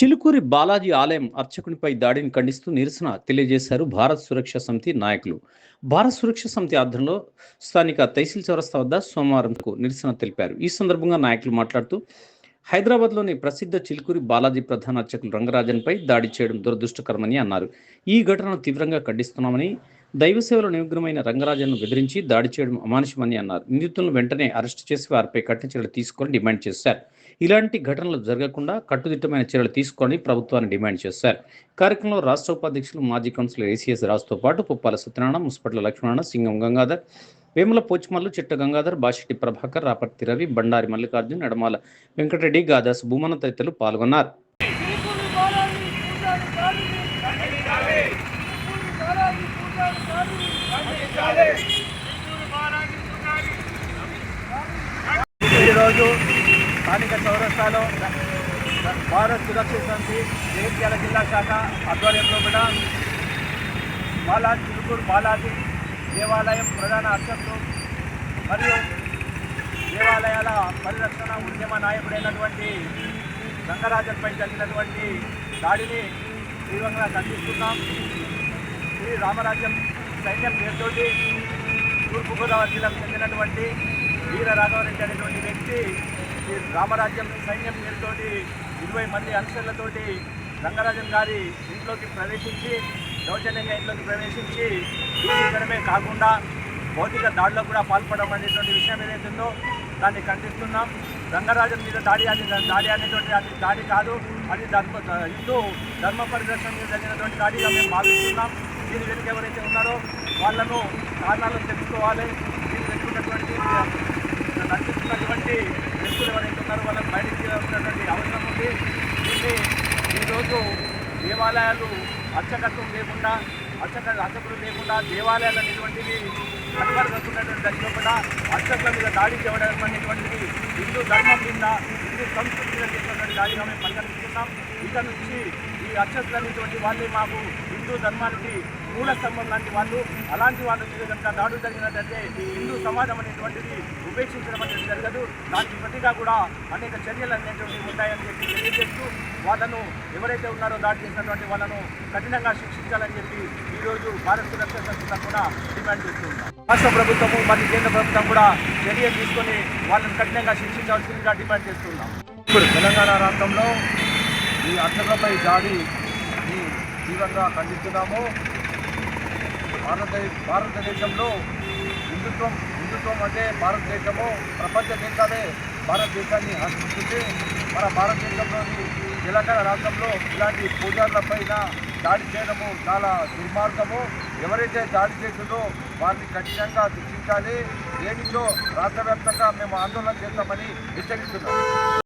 చిలుకూరి బాలాజీ ఆలయం అర్చకునిపై దాడిని ఖండిస్తూ నిరసన తెలియజేశారు భారత్ సురక్ష సమితి నాయకులు. భారత్ సురక్ష సమితి ఆధ్వర్యంలో స్థానిక తహసీల్ చౌరస్తా వద్ద సోమవారంకు నిరసన తెలిపారు. ఈ సందర్భంగా నాయకులు మాట్లాడుతూ హైదరాబాద్లోని ప్రసిద్ధ చిలుకూరి బాలాజీ ప్రధాన అర్చకులు రంగరాజన్పై దాడి చేయడం దురదృష్టకరమని అన్నారు. ఈ ఘటనను తీవ్రంగా ఖండిస్తున్నామని దైవ సేవలో నిమగ్నమైన రంగరాజన్ను బెదిరించి దాడి చేయడం అమానుషమని అన్నారు. నిందితులను వెంటనే అరెస్టు చేసి వారిపై కఠిన చర్యలు తీసుకొని డిమాండ్ చేశారు. ఇలాంటి ఘటనలు జరగకుండా కట్టుదిట్టమైన చర్యలు తీసుకొని ప్రభుత్వాన్ని డిమాండ్ చేశారు. కార్యక్రమంలో రాష్ట్ర ఉపాధ్యక్షులు మాజీ కౌన్సిలర్ ఏసీఎస్ రాజుతో పాటు పుప్పాల సత్యనారాయణ ముస్పట్ల లక్ష్మణ సింగం గంగాధర్ వేముల పోచిమల్లు చిట్ట గంగాధర్ బాషెట్టి ప్రభాకర్ రాపర్తి రవి బండారి మల్లికార్జున్ ఎడమాల వెంకటరెడ్డి గాదాస్ భూమన తదితరులు పాల్గొన్నారు. ఈరోజు స్థానిక చౌరస్తాలో భారత్ సురక్షిత సమితి జగిత్యాల జిల్లా శాఖ ఆధ్వర్యంలో కూడా బాలాజీ చిలుకూరు బాలాజీ దేవాలయం ప్రధాన అర్చకులు మరియు దేవాలయాల పరిరక్షణ ఉద్యమ నాయకుడైనటువంటి రంగరాజన్పై జరిగినటువంటి దాడిని తీవ్రంగా ఖండిస్తున్నాం. శ్రీ రామరాజ్యం సైన్యం పేరుతోటి తూర్పుగోదావరి జిల్లాకు చెందినటువంటి వీర రాఘవరెడ్డి అనేటువంటి వ్యక్తి ఈ రామరాజ్యం సైన్యం పేరుతోటి ఇరవై మంది అనుసరులతోటి రంగరాజన్ గారి ఇంట్లోకి ప్రవేశించి దౌర్జన్యంగా ఇంట్లోకి ప్రవేశించి దూషించడమే కాకుండా భౌతిక దాడిలో కూడా పాల్పడడం అనేటువంటి విషయం ఏదైతుందో దాన్ని ఖండిస్తున్నాం. రంగరాజన్ మీద దాడి అది దాడి అనేటువంటి అది దాడి కాదు. అది ధర్మ హిందూ ధర్మ పరిరక్షణ మీద జరిగినటువంటి దాడిగా మేము భావిస్తున్నాం. దీని వెనుక ఎవరైతే ఉన్నారో వాళ్ళను కారణాలను తెలుసుకోవాలి. దీని వెనుకున్నటువంటి నడిపిస్తున్నటువంటి వ్యక్తులు ఎవరైతే ఉన్నారో వాళ్ళని బయటకు చేయాల్సినటువంటి అవసరం ఉంది. దీన్ని ఈరోజు దేవాలయాలు అర్చకత్వం లేకుండా అర్చక అర్చకులు లేకుండా దేవాలయాలు అనేటువంటివి కనబడుతున్నటువంటి దశలో కూడా అర్చకుల మీద దాడి చేయడం అనేటువంటిది హిందూ ధర్మం మీద హిందూ సంస్కృతి మీద చేసినటువంటి దాడిగా మేము పరిగణిస్తున్నాం. ఇక నుంచి ఈ అర్చకులు అనేటువంటి వాళ్ళే మాకు హిందూ ధర్మానికి మూల స్తంభం లాంటి వాళ్ళు అలాంటి వాళ్ళ మీద కనుక దాడులు జరిగినట్లయితే హిందూ సమాజం అనేటువంటిది ఉపేక్షించడం అనేది జరగదు. దానికి ప్రతిగా కూడా అనేక చర్యలు అనేటువంటివి ఉంటాయని చెప్పి తెలియజేస్తూ వాళ్ళను ఎవరైతే ఉన్నారో దాడి చేసినటువంటి వాళ్ళను కఠినంగా శిక్షించాలని చెప్పి ఈరోజు భారత సురక్ష సంస్థ తరఫున డిమాండ్ చేస్తున్నాం రాష్ట్ర ప్రభుత్వము మరియు కేంద్ర ప్రభుత్వం కూడా చర్యలు తీసుకొని వాళ్ళని కఠినంగా శిక్షించాల్సిందిగా డిమాండ్ చేస్తున్నాం ఇప్పుడు తెలంగాణ రాష్ట్రంలో ఈ అర్చకులపై దాడి తీవ్రంగా ఖండిస్తున్నాము. భారతదేశ భారతదేశంలో హిందుత్వం హిందుత్వం అంటే భారతదేశము ప్రపంచ దేశాలే భారతదేశాన్ని ఆశిస్తుంది మన భారతదేశంలోని తెలంగాణ రాష్ట్రంలో ఇలాంటి పూజారులపైన దాడి చేయడము చాలా దుర్మార్గము. ఎవరైతే దాడి చేసిందో వారిని కఠినంగా శిక్షించాలి. దేనితో రాష్ట్ర వ్యాప్తంగా మేము ఆందోళన చేస్తామని హెచ్చరిస్తున్నాం.